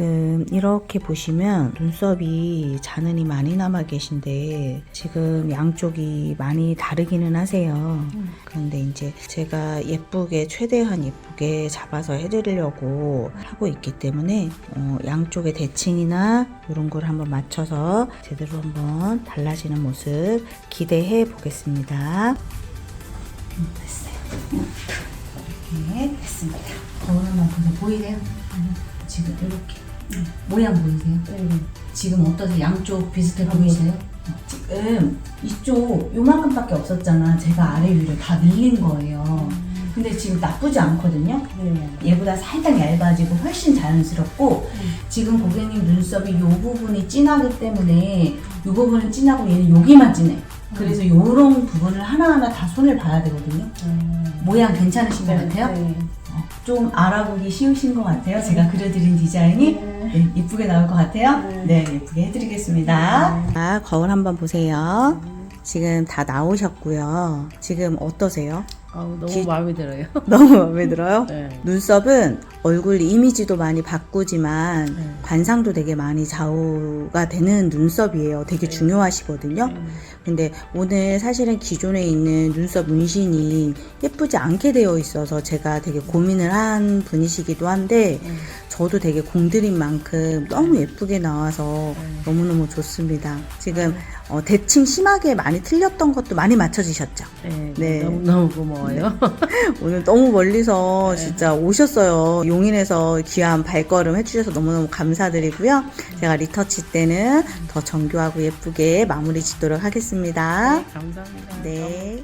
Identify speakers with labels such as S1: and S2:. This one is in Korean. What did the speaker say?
S1: 지금 이렇게 보시면 눈썹이 잔흔이 많이 남아 계신데 지금 양쪽이 많이 다르기는 하세요. 그런데 이제 제가 예쁘게 최대한 예쁘게 잡아서 해드리려고 하고 있기 때문에 어, 양쪽의 대칭이나 이런 걸 한번 맞춰서 제대로 한번 달라지는 모습 기대해 보겠습니다. 음, 됐어요. 이렇게 됐습니다. 거울 한번 보세요. 보이세요? 지금 이렇게 모양 보이세요? 지금 어떠세요? 양쪽 비슷해 보이세요? 어, 지금 이쪽 요만큼밖에 없었잖아. 제가 아래 위를 다 늘린 거예요. 근데 지금 나쁘지 않거든요. 얘보다 살짝 얇아지고 훨씬 자연스럽고 지금 고객님 눈썹이 이 부분이 진하기 때문에 이 부분은 진하고 얘는 여기만 진해. 그래서 이런 부분을 하나하나 다 손을 봐야 되거든요. 모양 괜찮으신 것 같아요? 어, 좀 알아보기 쉬우신 것 같아요. 제가 그려드린 디자인이 네, 이쁘게 나올 것 같아요. 네, 예쁘게 해드리겠습니다. 자, 거울 한번 보세요. 지금 다 나오셨고요. 지금 어떠세요?
S2: 아우, 너무
S1: 기-
S2: 마음에 들어요.
S1: 너무 마음에 들어요?
S2: 네.
S1: 눈썹은 얼굴 이미지도 많이 바꾸지만
S2: 네.
S1: 관상도 되게 많이 좌우가 되는 눈썹이에요. 되게
S2: 네.
S1: 중요하시거든요. 근데 오늘 사실은 기존에 있는 눈썹 문신이 예쁘지 않게 되어 있어서 제가 되게 고민을 한 분이시기도 한데
S2: 음.
S1: 저도 되게 공들인 만큼 너무 예쁘게 나와서
S2: 음.
S1: 너무너무 좋습니다. 지금 어, 대칭 심하게 많이 틀렸던 것도 많이 맞춰지셨죠?
S2: 네.
S1: 네.
S2: 너무 너무 고마워요.
S1: 오늘 너무 멀리서
S2: 네.
S1: 진짜 오셨어요. 용인에서 귀한 발걸음 해주셔서 너무너무 감사드리고요. 제가 리터치 때는 더 정교하고 예쁘게 마무리 짓도록 하겠습니다.
S2: 감사합니다.
S1: 네.